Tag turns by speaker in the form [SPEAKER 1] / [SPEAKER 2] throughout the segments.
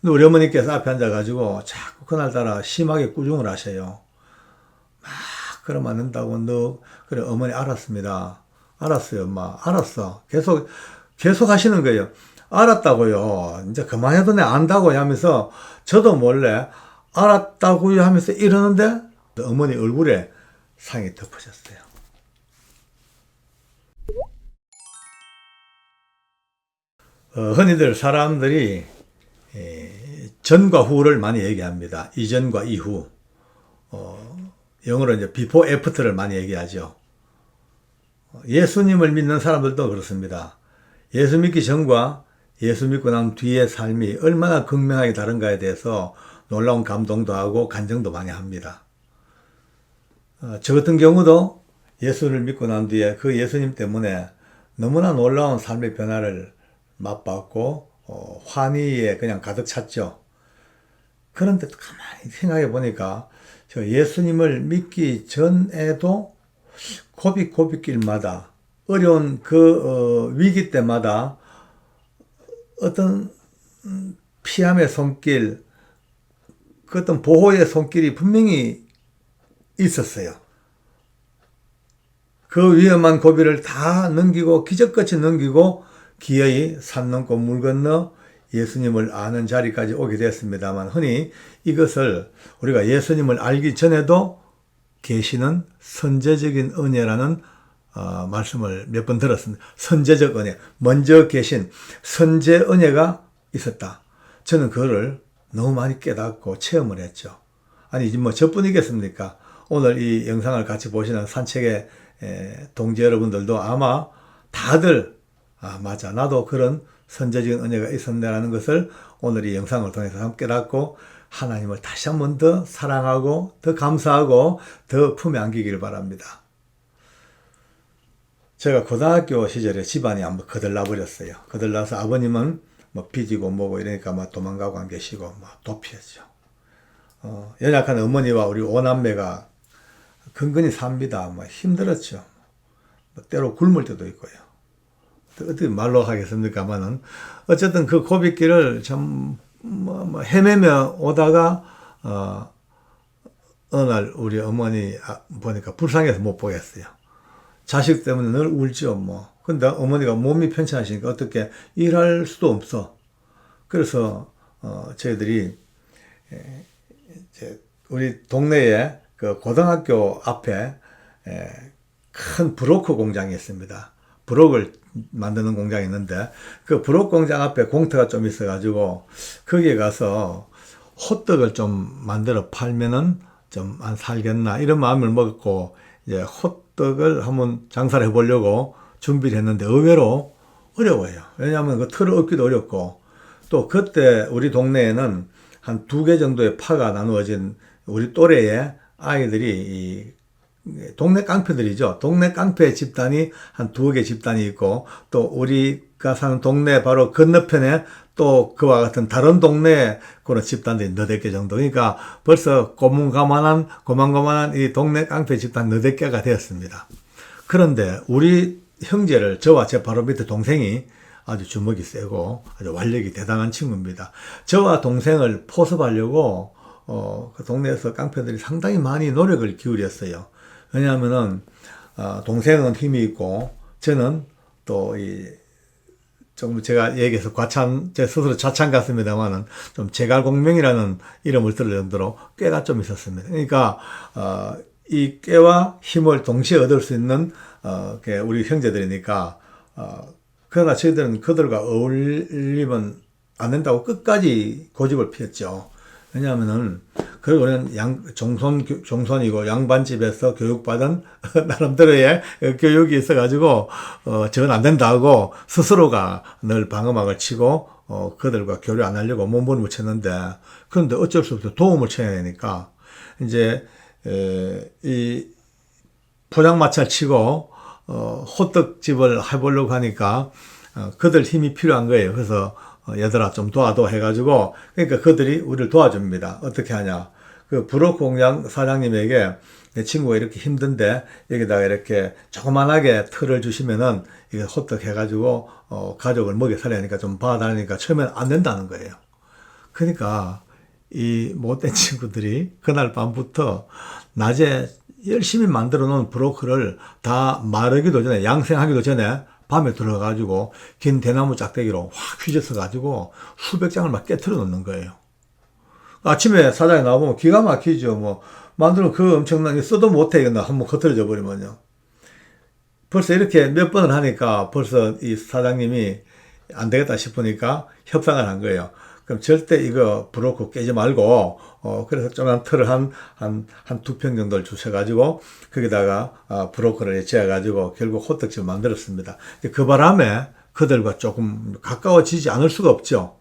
[SPEAKER 1] 근데 우리 어머니께서 앞에 앉아가지고 자꾸 그날따라 심하게 꾸중을 하셔요. 막 그러면 안 된다고 너 그래 어머니 알았습니다. 알았어요, 엄마. 알았어. 계속 계속 하시는 거예요. 알았다고요. 이제 그만해도 내 안다고 하면서 저도 몰래 알았다고요 하면서 이러는데 어머니 얼굴에 상이 덮어졌어요. 어, 흔히들 사람들이 에, 전과 후를 많이 얘기합니다. 이전과 이후. 어, 영어로 이제 before after를 많이 얘기하죠. 어, 예수님을 믿는 사람들도 그렇습니다. 예수 믿기 전과 예수 믿고 난 뒤의 삶이 얼마나 극명하게 다른가에 대해서 놀라운 감동도 하고 간증도 많이 합니다. 어, 저 같은 경우도 예수를 믿고 난 뒤에 그 예수님 때문에 너무나 놀라운 삶의 변화를 맛봤고 어, 환희에 그냥 가득 찼죠. 그런데 가만히 생각해 보니까 저 예수님을 믿기 전에도 고비 고비길마다 어려운 그 어, 위기 때마다 어떤 음, 피함의 손길, 그 어떤 보호의 손길이 분명히 있었어요. 그 위험한 고비를 다 넘기고 기적같이 넘기고 기어이 산 넘고 물 건너 예수님을 아는 자리까지 오게 되었습니다만 흔히 이것을 우리가 예수님을 알기 전에도 계시는 선제적인 은혜라는 어, 말씀을 몇 번 들었습니다. 선제적 은혜, 먼저 계신 선제 은혜가 있었다. 저는 그거를 너무 많이 깨닫고 체험을 했죠. 아니, 뭐 저뿐이겠습니까? 오늘 이 영상을 같이 보시는 산책의 에, 동지 여러분들도 아마 다들 아, 맞아. 나도 그런 선제적인 은혜가 있었네라는 것을 오늘 이 영상을 통해서 함께 깨닫고 하나님을 다시 한 번 더 사랑하고 더 감사하고 더 품에 안기기를 바랍니다. 제가 고등학교 시절에 집안이 한번 거들나 버렸어요. 거들나서 아버님은 뭐 빚이고 뭐고 이러니까 막 도망가고 안 계시고 막 도피했죠. 어, 연약한 어머니와 우리 오남매가 근근히 삽니다. 뭐 힘들었죠. 뭐 때로 굶을 때도 있고요. 어떻게 말로 하겠습니까만은 어쨌든 그 고비길을 참 뭐, 뭐 헤매며 오다가 어, 어느 날 우리 어머니 아, 보니까 불쌍해서 못 보겠어요. 자식 때문에 늘 울죠, 뭐. 근데 어머니가 몸이 편찮으시니까 어떻게 일할 수도 없어. 그래서, 어, 저희들이, 에, 이제 우리 동네에 그 고등학교 앞에 에, 큰 브로커 공장이 있습니다. 브록을 만드는 공장이 있는데 그 브록 공장 앞에 공터가 좀 있어 가지고 거기에 가서 호떡을 좀 만들어 팔면은 좀 안 살겠나 이런 마음을 먹고 이제 호떡을 한번 장사를 해 보려고 준비를 했는데 의외로 어려워요. 왜냐하면 그 틀을 얻기도 어렵고 또 그때 우리 동네에는 한 두 개 정도의 파가 나누어진 우리 또래의 아이들이 이 동네 깡패들이죠. 동네 깡패 집단이 한 두어 개 집단이 있고 또 우리가 사는 동네 바로 건너편에 또 그와 같은 다른 동네 그런 집단들이 너댓 개 정도. 그러니까 벌써 고문가만한 고만고만한 이 동네 깡패 집단 너댓 개가 되었습니다. 그런데 우리 형제를 저와 제 바로 밑에 동생이 아주 주먹이 세고 아주 완력이 대단한 친구입니다. 저와 동생을 포섭하려고 어, 그 동네에서 깡패들이 상당히 많이 노력을 기울였어요. 왜냐하면은 어, 동생은 힘이 있고 저는 또 이 조금 제가 얘기해서 과찬 제 스스로 자찬 같습니다만은 좀 제갈공명이라는 이름을 들을 정도로 꾀가 좀 있었습니다. 그러니까 어, 이 꾀와 힘을 동시에 얻을 수 있는 어, 우리 형제들이니까 어, 그러나 저희들은 그들과 어울리면 안 된다고 끝까지 고집을 피했죠. 왜냐하면은 그리고 우리는 양 종손 종손이고 양반집에서 교육받은 나름대로의 교육이 있어가지고 어 저건 안 된다 고 스스로가 늘 방어막을 치고 어 그들과 교류 안 하려고 몸부림을 쳤는데 그런데 어쩔 수 없어 도움을 쳐야 되니까 이제 에 이 포장마차를 치고 어 호떡집을 해보려고 하니까 어 그들 힘이 필요한 거예요. 그래서 어, 얘들아 좀 도와도 해가지고 그러니까 그들이 우리를 도와줍니다. 어떻게 하냐? 그 부록 공장 사장님에게 내 친구가 이렇게 힘든데 여기다가 이렇게 조그만하게 틀을 주시면은 이게 호떡 해가지고 어 가족을 먹여 살려니까 좀 봐달라니까 처음엔 안 된다는 거예요. 그러니까 이 못된 친구들이 그날 밤부터 낮에 열심히 만들어 놓은 브로커를 다 마르기도 전에 양생하기도 전에 밤에 들어가지고 긴 대나무 짝대기로 확 휘저서 가지고 수백 장을 막 깨트려 놓는 거예요. 아침에 사장이 나오면 기가 막히죠. 뭐 만들면 그 엄청난 게 써도 못해 이거 한번 겉들어져 버리면요. 벌써 이렇게 몇 번을 하니까 벌써 이 사장님이 안 되겠다 싶으니까 협상을 한 거예요. 그럼 절대 이거 브로커 깨지 말고, 어, 그래서 조그만 틀을 한, 한, 한 두 평 정도를 주셔 가지고, 거기다가, 아, 브로커를 지어 가지고, 결국 호떡집을 만들었습니다. 그 바람에 그들과 조금 가까워지지 않을 수가 없죠.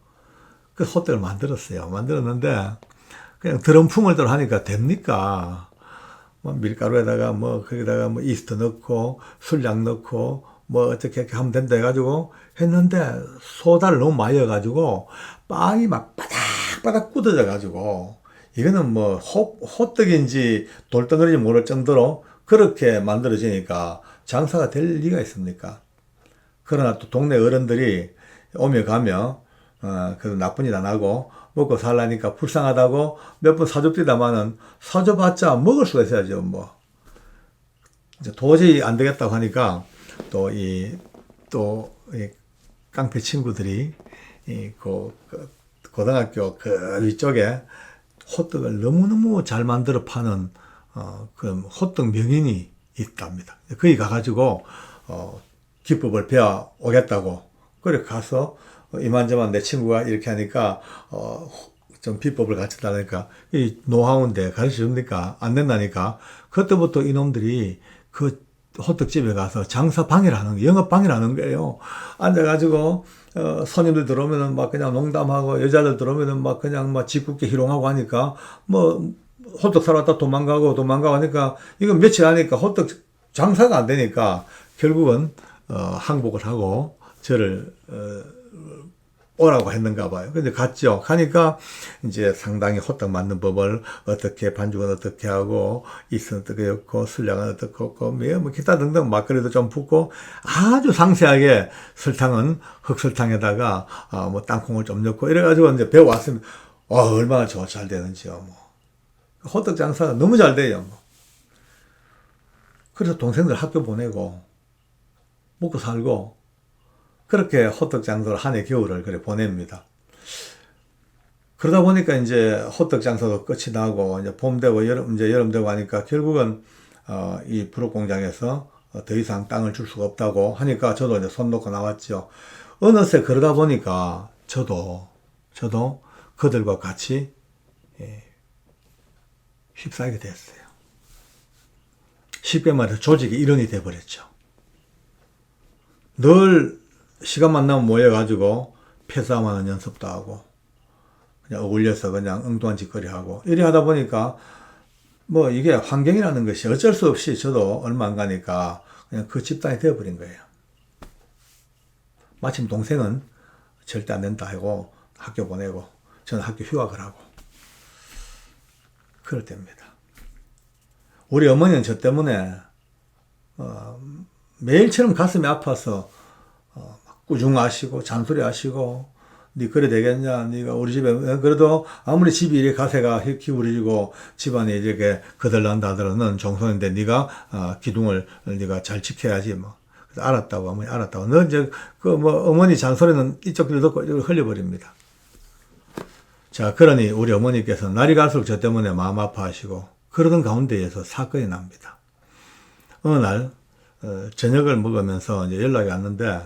[SPEAKER 1] 그 호떡을 만들었어요. 만들었는데, 그냥 드럼풍을 들 하니까 됩니까? 뭐 밀가루에다가 뭐 거기다가 뭐 이스트 넣고 술약 넣고 뭐 어떻게 이렇게 하면 된다 해가지고 했는데 소다를 너무 많이 넣어가지고 빵이 막 바닥바닥 굳어져 가지고 이거는 뭐 호, 호떡인지 돌덩어리인지 모를 정도로 그렇게 만들어지니까 장사가 될 리가 있습니까? 그러나 또 동네 어른들이 오며 가며 어, 그 나쁜 일 안 하고 먹고 살라니까 불쌍하다고 몇 번 사줍디다마는 사줘봤자 먹을 수가 있어야죠 뭐 이제 도저히 안 되겠다고 하니까 또 이또 이 깡패 친구들이 이그 그 고등학교 그 위쪽에 호떡을 너무너무 잘 만들어 파는 어그 호떡 명인이 있답니다. 거기 가가지고 어 기법을 배워 오겠다고. 그래 가서 이만저만 내 친구가 이렇게 하니까 어 좀 비법을 가르쳐 달라니까. 이 노하우인데 가르쳐 줍니까? 안 된다니까. 그때부터 이놈들이 그 호떡집에 가서 장사 방해를 하는 거예요. 영업 방해를 하는 거예요. 앉아가지고, 어, 손님들 들어오면은 막 그냥 농담하고, 여자들 들어오면은 막 그냥 막 짓궂게 희롱하고 하니까, 뭐, 호떡 사러 왔다 도망가고, 도망가고 하니까, 이건 며칠 하니까 호떡 장사가 안 되니까, 결국은, 어, 항복을 하고, 저를, 어, 오라고 했는가 봐요. 근데 갔죠. 가니까 이제 상당히 호떡 만든 법을 어떻게 반죽은 어떻게 하고 이스는 어떻게 넣고 술량은 어떻게 넣고 뭐 기타 등등 막걸리도 좀 붓고 아주 상세하게 설탕은 흑설탕에다가 아 뭐 땅콩을 좀 넣고 이래가지고 이제 배워왔습니다. 와 얼마나 저 잘 되는지요. 뭐 호떡 장사가 너무 잘 돼요. 뭐. 그래서 동생들 학교 보내고 먹고 살고 그렇게 호떡 장소를 한해 겨울을 그래 보냅니다. 그러다 보니까 이제 호떡 장사도 끝이 나고 이제 봄 되고 여름 이제 여름 되고 하니까 결국은 어, 이 부록 공장에서 더 이상 땅을 줄 수가 없다고 하니까 저도 이제 손 놓고 나왔죠. 어느새 그러다 보니까 저도 저도 그들과 같이 예, 휩싸이게 됐어요. 쉽게 말해서 조직의 일원이 돼버렸죠. 늘 시간만 나면 모여가지고 패싸움하는 연습도 하고 그냥 어울려서 그냥 엉뚱한 짓거리 하고 이래 하다 보니까 뭐 이게 환경이라는 것이 어쩔 수 없이 저도 얼마 안 가니까 그냥 그 집단이 되어버린 거예요. 마침 동생은 절대 안 된다 하고 학교 보내고 저는 학교 휴학을 하고 그럴 때입니다. 우리 어머니는 저 때문에 어, 매일처럼 가슴이 아파서 꾸중하시고 잔소리하시고 네 그래 되겠냐? 네가 우리 집에 그래도 아무리 집이 이렇게 가세가 기울이고 집안에 이렇게 하더라는 정성인데 네가 어, 기둥을 네가 잘 지켜야지 뭐. 그래서 알았다고 어머니 알았다고. 너 이제 그 뭐 어머니 잔소리는 이쪽 귀로 듣고 이걸 흘려버립니다. 자 그러니 우리 어머니께서 날이 갈수록 저 때문에 마음 아파하시고 그러던 가운데에서 사건이 납니다. 어느 날 어, 저녁을 먹으면서 이제 연락이 왔는데 예,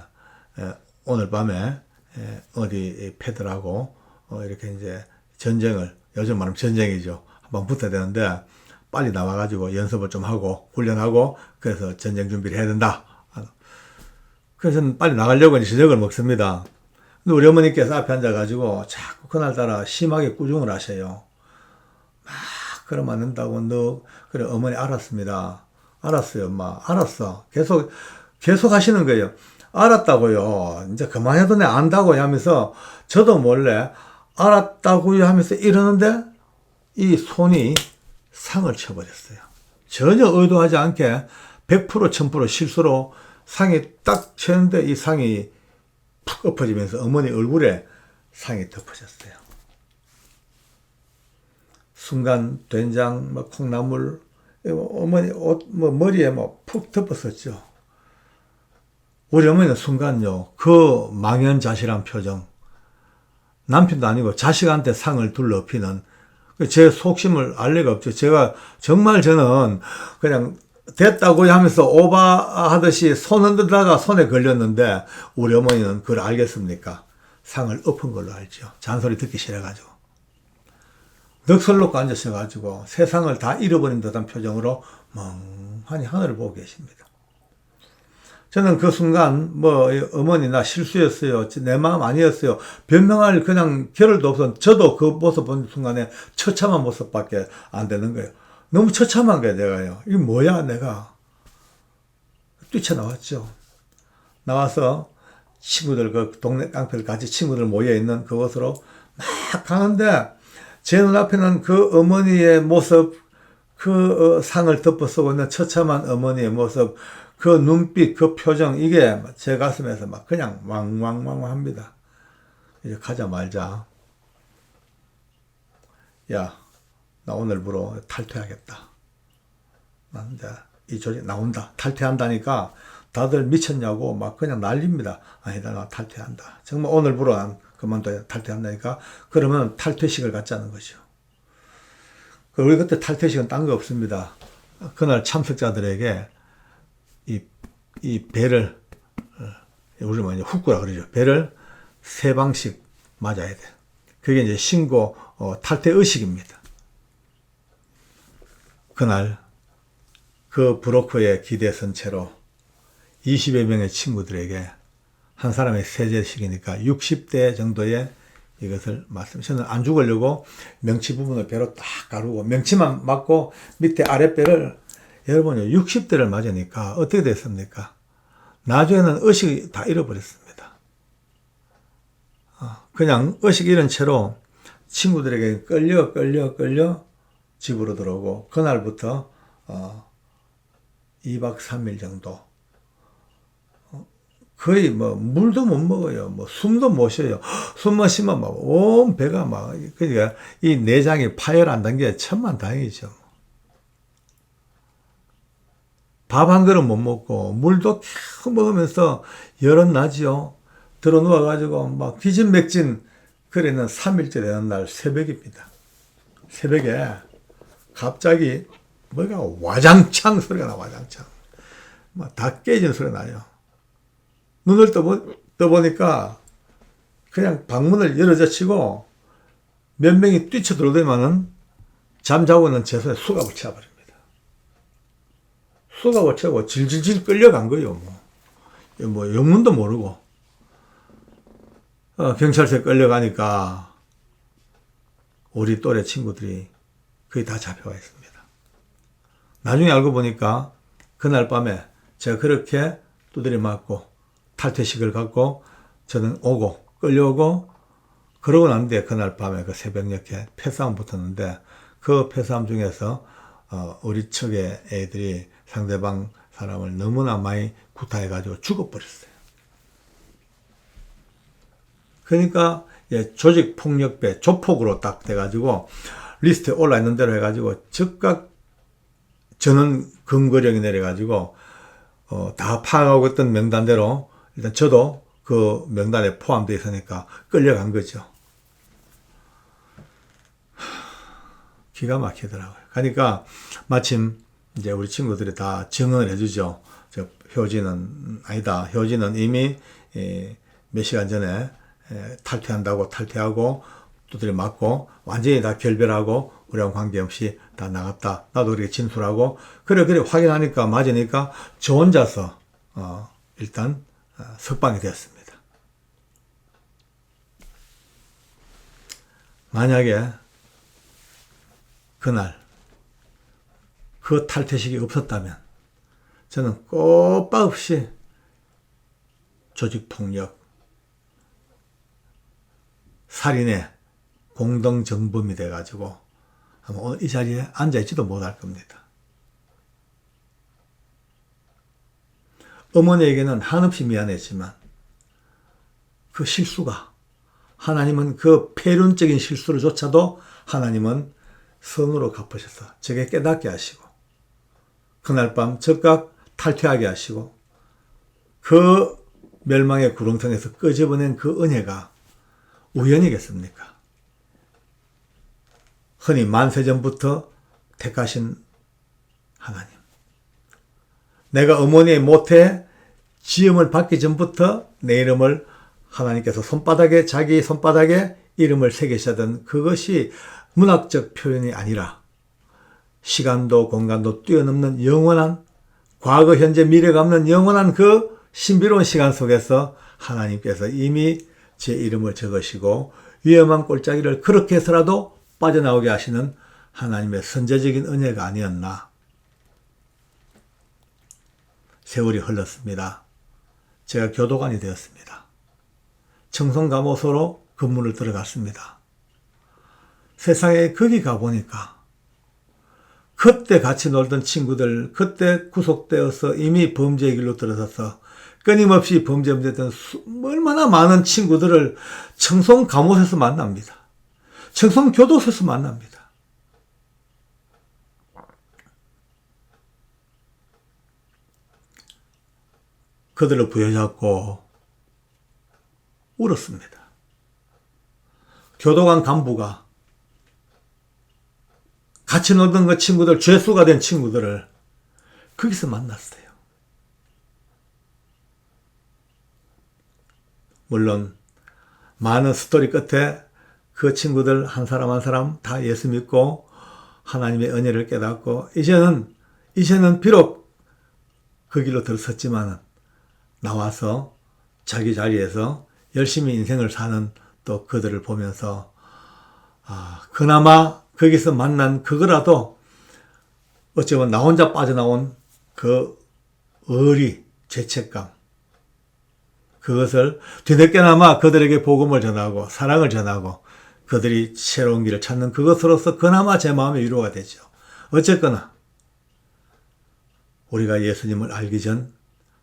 [SPEAKER 1] 오늘 밤에 예, 어디 패들하고 어, 이렇게 이제 전쟁을 요즘 말하면 전쟁이죠. 한번 붙어야 되는데 빨리 나와가지고 연습을 좀 하고 훈련하고 그래서 전쟁 준비를 해야 된다. 그래서 빨리 나가려고 이제 저녁을 먹습니다. 근데 우리 어머니께서 앞에 앉아가지고 자꾸 그날따라 심하게 꾸중을 하셔요. 막 그러면 안 된다고 너 그래 어머니 알았습니다. 알았어요, 엄마. 알았어. 계속 계속 하시는 거예요. 알았다고요. 이제 그만해도 내 안다고 하면서 저도 몰래 알았다고요 하면서 이러는데 이 손이 상을 쳐버렸어요. 전혀 의도하지 않게 100% 1000% 실수로 상이 딱 쳤는데 이 상이 푹 엎어지면서 어머니 얼굴에 상이 덮어졌어요. 순간 된장, 뭐 콩나물, 어머니 옷, 뭐 머리에 뭐 푹 덮었었죠. 우리 어머니는 순간요, 그 망연자실한 표정, 남편도 아니고 자식한테 상을 둘러피는 제 속심을 알 리가 없죠. 제가 정말 저는 그냥 됐다고 하면서 오바하듯이 손 흔들다가 손에 걸렸는데 우리 어머니는 그걸 알겠습니까? 상을 엎은 걸로 알죠. 잔소리 듣기 싫어가지고. 놓고 앉으셔가지고 세상을 다 잃어버린 듯한 표정으로 멍하니 하늘을 보고 계십니다. 저는 그 순간 뭐 어머니 나 실수였어요. 내 마음 아니었어요. 변명할 그냥 겨를도 없어. 저도 그 모습 본 순간에 처참한 모습밖에 안 되는 거예요. 너무 처참한 거예요, 내가요. 이게 뭐야, 내가. 뛰쳐나왔죠. 나와서 친구들, 그 동네 깡패들 같이 친구들 모여 있는 그곳으로 막 가는데 제 눈앞에는 그 어머니의 모습, 그 어, 상을 덮어쓰고 있는 처참한 어머니의 모습, 그 눈빛, 그 표정, 이게 제 가슴에서 막 그냥 왕왕왕 합니다. 이제 가자 말자. 야, 나 오늘부로 탈퇴하겠다. 난 이제 이 조직 나온다. 탈퇴한다니까 다들 미쳤냐고 막 그냥 난립니다. 아니다, 나 탈퇴한다. 정말 오늘부로 난 그만둬야 탈퇴한다니까. 그러면 탈퇴식을 갖자는 거죠. 그 우리 그때 탈퇴식은 딴 거 없습니다. 그날 참석자들에게 이, 이 배를, 어, 우리 뭐 이제 훅구라 그러죠. 배를 세 방씩 맞아야 돼. 그게 이제 신고 어, 탈퇴 의식입니다. 그날 그 브로커의 기대선 채로 20여 명의 친구들에게 한 사람의 세제식이니까 60대 정도의 이것을 말씀. 저는 안 죽으려고 명치 부분을 배로 딱 가르고 명치만 맞고 밑에 아랫배를 여러분요 60대를 맞으니까 어떻게 됐습니까? 나중에는 의식이 다 잃어버렸습니다. 어, 그냥 의식 잃은 채로 친구들에게 끌려 끌려 끌려 집으로 들어오고 그날부터 어, 2박 3일 정도 어, 거의 뭐 물도 못 먹어요. 뭐 숨도 못 쉬어요. 숨만 쉬면 막 온 배가 막 그러니까 이 내장이 파열한다는 게 천만 다행이죠. 밥 한 그릇 못 먹고 물도 계속 먹으면서 열은 나지요. 들어 누워가지고 막 기진맥진 그래는 3일째 되는 날 새벽입니다. 새벽에 갑자기 뭐가 와장창 소리가 나 와장창 막 다 깨진 소리가 나요. 눈을 떠보, 떠보니까 그냥 방문을 열어젖히고 몇 명이 뛰쳐 들어오더만은 잠자고 있는 제 손에 수갑을 채워버립니다. 수갑을 채고 질질질 끌려간 거예요. 뭐, 뭐 영문도 모르고 어, 경찰서에 끌려가니까 우리 또래 친구들이 거의 다 잡혀가 있습니다. 나중에 알고 보니까 그날 밤에 제가 그렇게 두드려 맞고 탈퇴식을 갖고 저는 오고 끌려오고 그러고 난 뒤에 그날 밤에 그 새벽녘에 패싸움 붙었는데 그 패싸움 중에서 어, 우리 측의 애들이 상대방 사람을 너무나 많이 구타해가지고 죽어버렸어요. 그러니까 예, 조직 폭력배 조폭으로 딱 돼가지고 리스트에 올라 있는 대로 해가지고 즉각 저는 근거령이 내려가지고 어, 다 파악하고 있던 명단대로 일단 저도 그 명단에 포함되어 있으니까 끌려간 거죠. 기가 막히더라고요. 그러니까 마침 이제 우리 친구들이 다 증언을 해주죠. 저 효진은 아니다. 효진은 이미 에, 몇 시간 전에 에, 탈퇴한다고 탈퇴하고 두드려 맞고 완전히 다 결별하고 우리랑 관계없이 다 나갔다. 나도 그렇게 진술하고 그래 그래 확인하니까 맞으니까 저 혼자서 어, 일단 어, 석방이 되었습니다. 만약에 그날 그 탈퇴식이 없었다면 저는 꼬빠 없이 조직 폭력, 살인의 공동정범이 돼가지고 아마 이 자리에 앉아있지도 못할 겁니다. 어머니에게는 한없이 미안했지만 그 실수가 하나님은 그 폐륜적인 실수를 조차도 하나님은 선으로 갚으셔서 제게 깨닫게 하시고 그날 밤 즉각 탈퇴하게 하시고 그 멸망의 구렁텅에서 끄집어낸 그 은혜가 우연이겠습니까? 흔히 만세전부터 택하신 하나님. 내가 어머니의 모태 지음을 받기 전부터 내 이름을 하나님께서 손바닥에 자기 손바닥에 이름을 새기셨던 그것이 문학적 표현이 아니라 시간도 공간도 뛰어넘는 영원한 과거 현재 미래가 없는 영원한 그 신비로운 시간 속에서 하나님께서 이미 제 이름을 적으시고 위험한 골짜기를 그렇게 해서라도 빠져나오게 하시는 하나님의 선제적인 은혜가 아니었나. 세월이 흘렀습니다. 제가 교도관이 되었습니다. 청송감호소로 근무를 들어갔습니다. 세상에 거기 가보니까 그때 같이 놀던 친구들, 그때 구속되어서 이미 범죄의 길로 들어서서 끊임없이 범죄 문제던 얼마나 많은 친구들을 청송 감옥에서 만납니다. 청송 교도소에서 만납니다. 그들을 부여잡고 울었습니다. 교도관 간부가 같이 놀던 그 친구들, 죄수가 된 친구들을 거기서 만났어요. 물론 많은 스토리 끝에 그 친구들 한 사람 한 사람 다 예수 믿고 하나님의 은혜를 깨닫고 이제는 이제는 비록 그 길로 들었지만 나와서 자기 자리에서 열심히 인생을 사는 또 그들을 보면서 아 그나마 거기서 만난 그거라도 어쩌면 나 혼자 빠져나온 그 의리 죄책감 그것을 뒤늦게나마 그들에게 복음을 전하고 사랑을 전하고 그들이 새로운 길을 찾는 그것으로서 그나마 제 마음의 위로가 되죠. 어쨌거나 우리가 예수님을 알기 전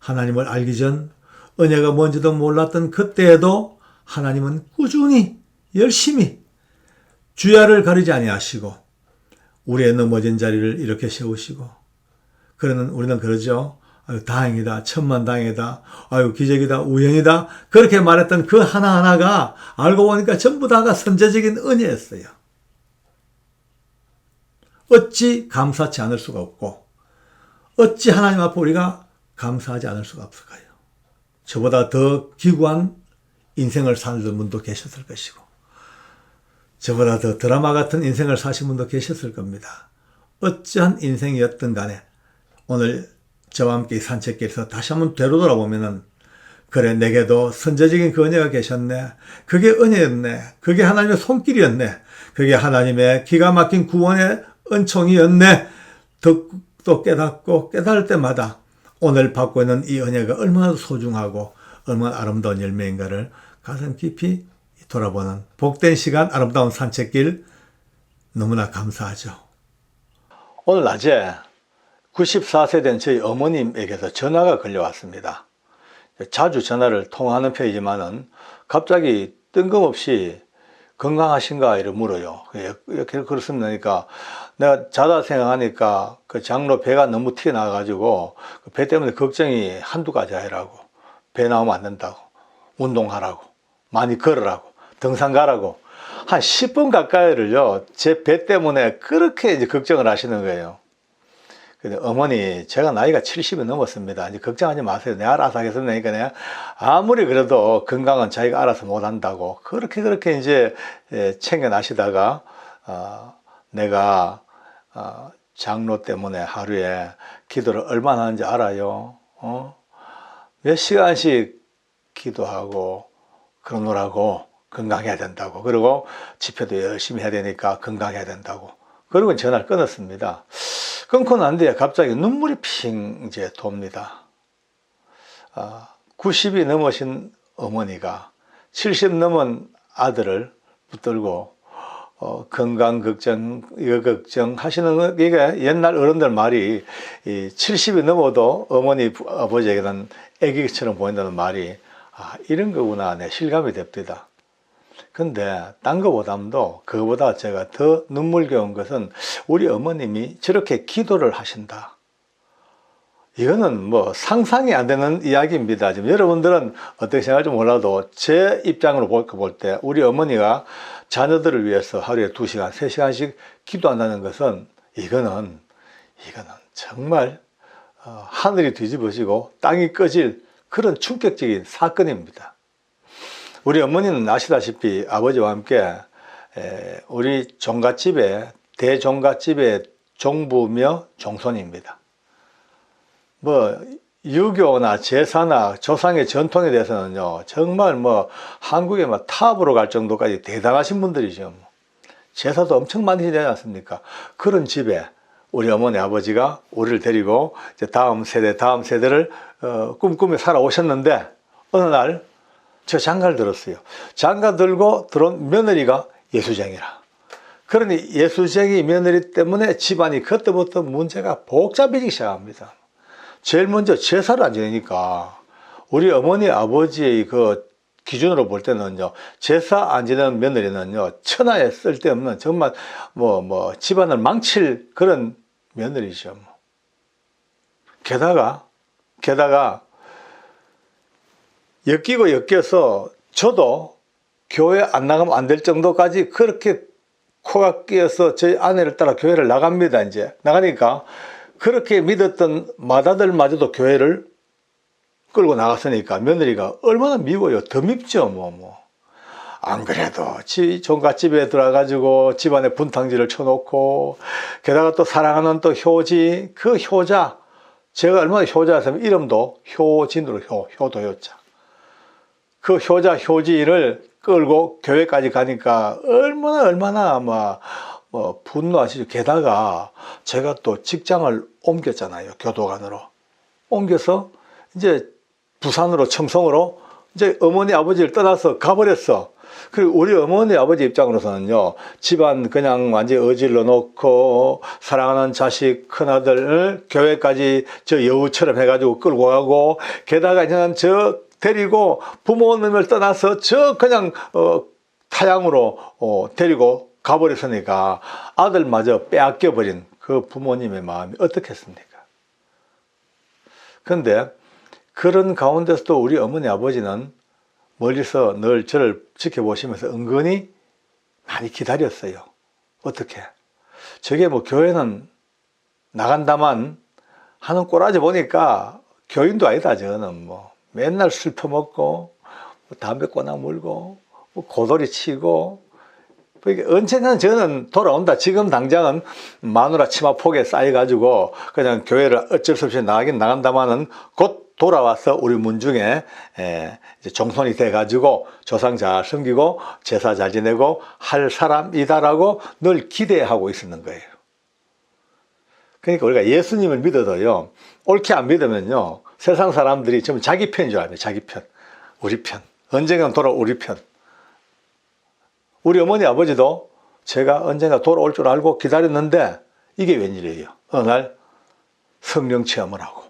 [SPEAKER 1] 하나님을 알기 전 은혜가 뭔지도 몰랐던 그때에도 하나님은 꾸준히 열심히 주야를 가리지 아니하시고 우리의 넘어진 자리를 이렇게 세우시고 그러는 우리는 그러죠. 아유, 다행이다. 천만 다행이다. 아유, 기적이다. 우연이다. 그렇게 말했던 그 하나하나가 알고 보니까 전부 다가 선제적인 은혜였어요. 어찌 감사치 않을 수가 없고, 어찌 하나님 앞에 우리가 감사하지 않을 수가 없을까요? 저보다 더 기구한 인생을 사는 분도 계셨을 것이고, 저보다 더 드라마 같은 인생을 사신 분도 계셨을 겁니다. 어찌한 인생이었든 간에, 오늘 저와 함께 산책길에서 다시 한번 되돌아보면은 그래 내게도 선제적인 그 은혜가 계셨네. 그게 은혜였네. 그게 하나님의 손길이었네. 그게 하나님의 기가 막힌 구원의 은총이었네. 듣고 깨닫고 깨달을 때마다 오늘 받고 있는 이 은혜가 얼마나 소중하고 얼마나 아름다운 열매인가를 가슴 깊이 돌아보는 복된 시간 아름다운 산책길 너무나 감사하죠. 오늘 낮에 94세 된 저희 어머님에게서 전화가 걸려왔습니다. 자주 전화를 통화하는 편이지만은 갑자기 뜬금없이 건강하신가 이를 물어요. 이렇게 그렇습니다. 그러니까 내가 자다 생각하니까 그 장로 배가 너무 튀어나와가지고 그 배 때문에 걱정이 한두 가지 아니라고. 배 나오면 안 된다고. 운동하라고. 많이 걸으라고. 등산 가라고. 한 10분 가까이를요, 제 배 때문에 그렇게 이제 걱정을 하시는 거예요. 근데 어머니, 제가 나이가 70이 넘었습니다. 이제 걱정하지 마세요. 내가 알아서 하겠습니다. 그러니까 내가 아무리 그래도 건강은 자기가 알아서 못 한다고. 그렇게 그렇게 이제 예, 챙겨나시다가, 어, 내가, 어, 장로 때문에 하루에 기도를 얼마나 하는지 알아요. 어? 몇 시간씩 기도하고, 그러느라고 건강해야 된다고. 그리고 집회도 열심히 해야 되니까 건강해야 된다고. 그리고 전화를 끊었습니다. 끊고 난 뒤에 갑자기 눈물이 핑 이제 돕니다. 아, 90이 넘으신 어머니가 70 넘은 아들을 붙들고 어, 건강 걱정, 이거 걱정 하시는 거, 이게 옛날 어른들 말이 이 70이 넘어도 어머니, 아버지에게는 애기처럼 보인다는 말이 아, 이런 거구나. 내 실감이 됩니다. 근데 딴 거보다도 그거보다 제가 더 눈물겨운 것은 우리 어머님이 저렇게 기도를 하신다. 이거는 뭐 상상이 안 되는 이야기입니다. 지금 여러분들은 어떻게 생각할지 몰라도 제 입장으로 볼 때 우리 어머니가 자녀들을 위해서 하루에 두 시간, 세 시간씩 기도한다는 것은 이거는 이거는 정말 어, 하늘이 뒤집어지고 땅이 꺼질 그런 충격적인 사건입니다. 우리 어머니는 아시다시피 아버지와 함께 에, 우리 종갓집의 대종갓집의 종부며 종손입니다. 뭐 유교나 제사나 조상의 전통에 대해서는요 정말 뭐 한국의 막 탑으로 갈 정도까지 대단하신 분들이죠. 뭐. 제사도 엄청 많이 지내지 않습니까? 그런 집에 우리 어머니 아버지가 우리를 데리고 이제 다음 세대 다음 세대를 어, 꿈꾸며 살아오셨는데 어느 날 저 장가를 들었어요. 장가 들고 들어온 며느리가 예수쟁이라. 그러니 예수쟁이 며느리 때문에 집안이 그때부터 문제가 복잡해지기 시작합니다. 제일 먼저 제사를 안 지내니까 우리 어머니 아버지의 그 기준으로 볼 때는요 제사 안 지내는 며느리는요 천하에 쓸데없는 정말 뭐뭐 뭐 집안을 망칠 그런 며느리죠. 뭐. 게다가 게다가 엮이고 엮여서 저도 교회 안 나가면 안 될 정도까지 그렇게 코가 끼어서 저희 아내를 따라 교회를 나갑니다. 이제 나가니까 그렇게 믿었던 마다들마저도 교회를 끌고 나갔으니까 며느리가 얼마나 미워요. 더 밉죠, 뭐, 뭐. 안 그래도 지 종갓집에 들어가가지고 집안에 분탕지를 쳐놓고 게다가 또 사랑하는 또 효지 그 효자 제가 얼마나 효자였으면 이름도 효진으로 효 효도효자 그 효자 효지를 끌고 교회까지 가니까 얼마나 얼마나 막 뭐 분노하시죠. 게다가 제가 또 직장을 옮겼잖아요. 교도관으로 옮겨서 이제 부산으로 청송으로 이제 어머니 아버지를 떠나서 가버렸어. 그리고 우리 어머니 아버지 입장으로서는요, 집안 그냥 완전히 어질러 놓고, 사랑하는 자식, 큰아들, 교회까지 저 여우처럼 해가지고 끌고 가고, 게다가 그냥 저 데리고 부모님을 떠나서 저 그냥, 어, 타양으로, 어, 데리고 가버렸으니까 아들마저 빼앗겨버린 그 부모님의 마음이 어떻겠습니까? 근데 그런 가운데서도 우리 어머니 아버지는 멀리서 늘 저를 지켜보시면서 은근히 많이 기다렸어요. 어떻게? 저게 뭐 교회는 나간다만 하는 꼬라지 보니까 교인도 아니다, 저는 뭐. 맨날 술 퍼먹고, 뭐 담배 꼬나 물고, 뭐 고돌이 치고, 언젠가는 저는 돌아온다. 지금 당장은 마누라 치마 폭에 쌓여가지고 그냥 교회를 어쩔 수 없이 나가긴 나간다마는 곧 돌아와서 우리 문중에 정손이 돼가지고 조상 잘 섬기고 제사 잘 지내고 할 사람이다라고 늘 기대하고 있었는 거예요. 그러니까 우리가 예수님을 믿어도요, 옳게 안 믿으면요, 세상 사람들이 전부 자기 편인 줄 알아요. 자기 편. 우리 편. 언젠간 돌아 우리 편. 우리 어머니 아버지도 제가 언젠가 돌아올 줄 알고 기다렸는데 이게 웬일이에요. 어느 날 성령 체험을 하고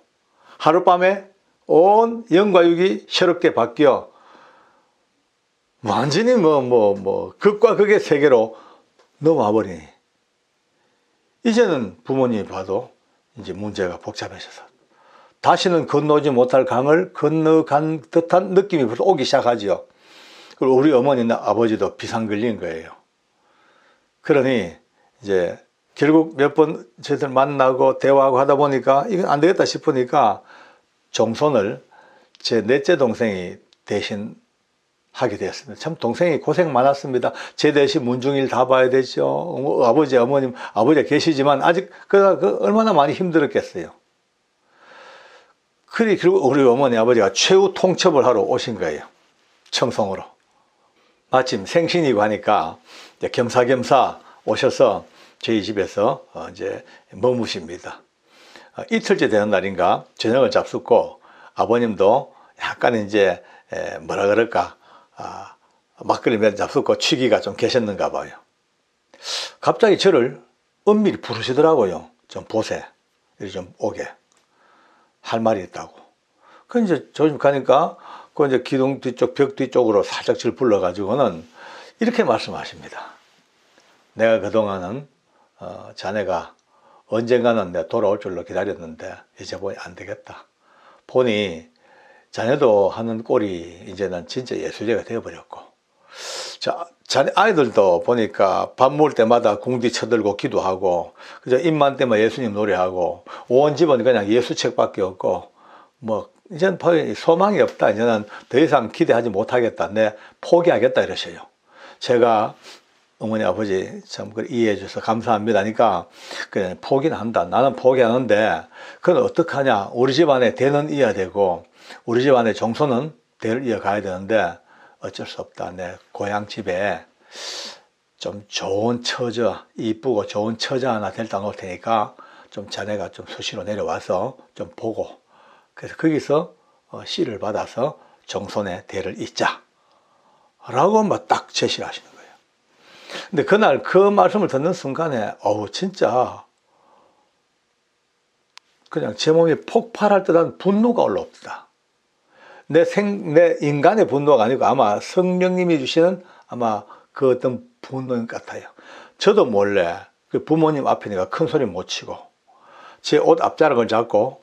[SPEAKER 1] 하룻밤에 온 영과 육이 새롭게 바뀌어 완전히 뭐, 뭐, 뭐, 극과 극의 세계로 넘어와 버리니. 이제는 부모님이 봐도 이제 문제가 복잡해져서 다시는 건너지 못할 강을 건너간 듯한 느낌이 벌써 오기 시작하지요. 그리고 우리 어머니나 아버지도 비상 걸린 거예요. 그러니 이제 결국 몇 번 저희들 만나고 대화하고 하다 보니까 이건 안 되겠다 싶으니까 정손을 제 넷째 동생이 대신 하게 되었습니다. 참 동생이 고생 많았습니다. 제 대신 문중일 다 봐야 되죠. 아버지, 어머님, 아버지가 계시지만 아직 그, 그 얼마나 많이 힘들었겠어요. 그리 결국 우리 어머니 아버지가 최후 통첩을 하러 오신 거예요. 청송으로. 마침 생신이고 하니까 겸사겸사 오셔서 저희 집에서 어, 이제 머무십니다. 어, 이틀째 되는 날인가 저녁을 잡숫고 아버님도 약간 이제 뭐라 그럴까 아, 막걸리 몇 잡숫고 취기가 좀 계셨는가 봐요. 갑자기 저를 은밀히 부르시더라고요. 좀 보세. 이리 좀 오게. 할 말이 있다고. 그 이제 저 집 가니까 그 이제 기둥 뒤쪽 벽 뒤쪽으로 살짝 질 불러가지고는 이렇게 말씀하십니다. 내가 그동안은 어, 자네가 언젠가는 내가 돌아올 줄로 기다렸는데 이제 보니 안 되겠다. 보니 자네도 하는 꼴이 이제는 진짜 예술제가 되어버렸고 자, 자네 아이들도 보니까 밥 먹을 때마다 궁디 쳐들고 기도하고 그저 입만 때면 예수님 노래하고 온 집은 그냥 예수책밖에 없고 뭐 이제는 소망이 없다. 이제는 더 이상 기대하지 못하겠다. 내 포기하겠다 이러셔요. 제가 어머니 아버지 참 이해해 주셔서 감사합니다. 그러니까 그냥 포기는 한다. 나는 포기하는데 그건 어떡하냐. 우리 집안에 대는 이어야 되고 우리 집안의 정소는 대를 이어가야 되는데 어쩔 수 없다. 내 고향 집에 좀 좋은 처자, 이쁘고 좋은 처자 하나 데려다 놓을 테니까 좀 자네가 좀 수시로 내려와서 좀 보고 그래서 거기서 어, 씨를 받아서 정손의 대를 잇자. 라고 막 딱 제시를 하시는 거예요. 근데 그날 그 말씀을 듣는 순간에, 어우, 진짜, 그냥 제 몸이 폭발할 듯한 분노가 올라옵니다. 내 생, 내 인간의 분노가 아니고 아마 성령님이 주시는 아마 그 어떤 분노인 것 같아요. 저도 몰래 그 부모님 앞에 내가 큰 소리 못 치고 제 옷 앞자락을 잡고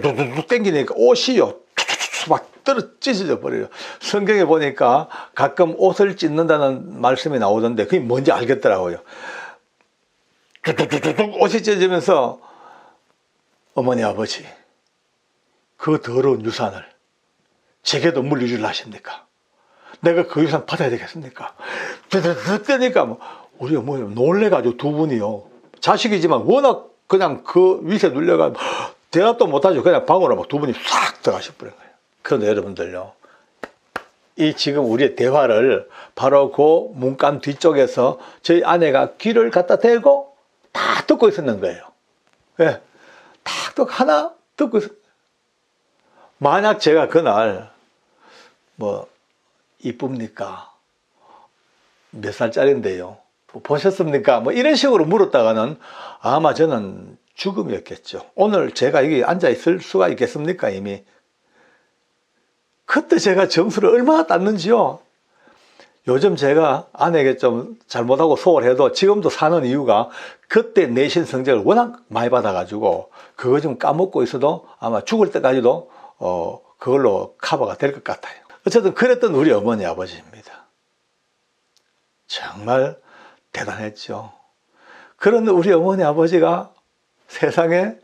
[SPEAKER 1] 뚝뚝뚝 땡기니까 옷이요. 막 떨어지져 버려요. 성경에 보니까 가끔 옷을 찢는다는 말씀이 나오던데 그게 뭔지 알겠더라고요. 뚝뚝뚝뚝 옷이 찢어지면서 어머니 아버지 그 더러운 유산을 제게도 물려주려 하십니까? 내가 그 유산 받아야 되겠습니까? 그때니까 뭐 우리 어머니 놀래가지고 두 분이요. 자식이지만 워낙 그냥 그 위세 눌려가지고 대답도 못하죠. 그냥 방으로 막 두 분이 싹 들어가셔 버린 거예요. 그런데 여러분들요. 이 지금 우리의 대화를 바로 그 문간 뒤쪽에서 저희 아내가 귀를 갖다 대고 다 듣고 있었는 거예요. 예. 다 듣고 하나 듣고 있었 만약 제가 그날 뭐 이쁩니까? 몇 살짜리인데요? 뭐 보셨습니까? 뭐 이런 식으로 물었다가는 아마 저는 죽음이었겠죠. 오늘 제가 여기 앉아 있을 수가 있겠습니까? 이미. 그때 제가 점수를 얼마나 땄는지요. 요즘 제가 아내에게 좀 잘못하고 소홀해도 지금도 사는 이유가 그때 내신 성적을 워낙 많이 받아가지고 그거 좀 까먹고 있어도 아마 죽을 때까지도 어, 그걸로 커버가 될 것 같아요. 어쨌든 그랬던 우리 어머니 아버지입니다. 정말 대단했죠. 그런 우리 어머니 아버지가 세상에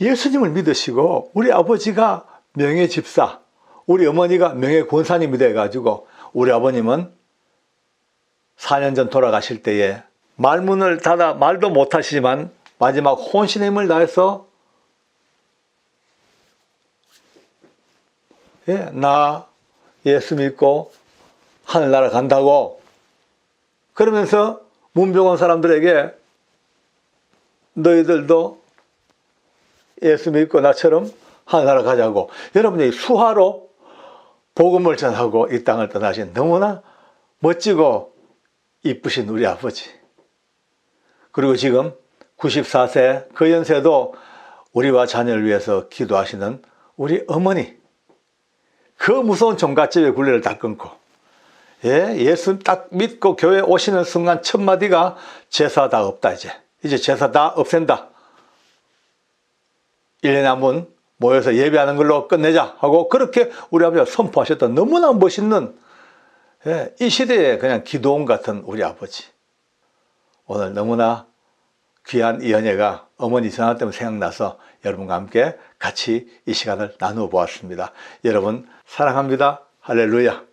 [SPEAKER 1] 예수님을 믿으시고 우리 아버지가 명예 집사, 우리 어머니가 명예 권사님이 돼가지고 우리 아버님은 4년 전 돌아가실 때에 말문을 닫아 말도 못하시지만 마지막 혼신의 힘을 다해서 예, 나 예수 믿고 하늘나라 간다고 그러면서 문병원 사람들에게 너희들도 예수 믿고 나처럼 하늘나라 가자고. 여러분이 수화로 복음을 전하고 이 땅을 떠나신 너무나 멋지고 이쁘신 우리 아버지. 그리고 지금 94세 그 연세도 우리와 자녀를 위해서 기도하시는 우리 어머니. 그 무서운 종갓집의 굴레를 다 끊고 예, 예수 딱 믿고 교회 오시는 순간 첫 마디가 제사 다 없다 이제. 이제 제사 다 없앤다 1년에 한 번 모여서 예배하는 걸로 끝내자 하고 그렇게 우리 아버지가 선포하셨던 너무나 멋있는 예, 이 시대에 그냥 기도원 같은 우리 아버지 오늘 너무나 귀한 이 연예가 어머니 전화 때문에 생각나서 여러분과 함께 같이 이 시간을 나누어 보았습니다. 여러분 사랑합니다. 할렐루야.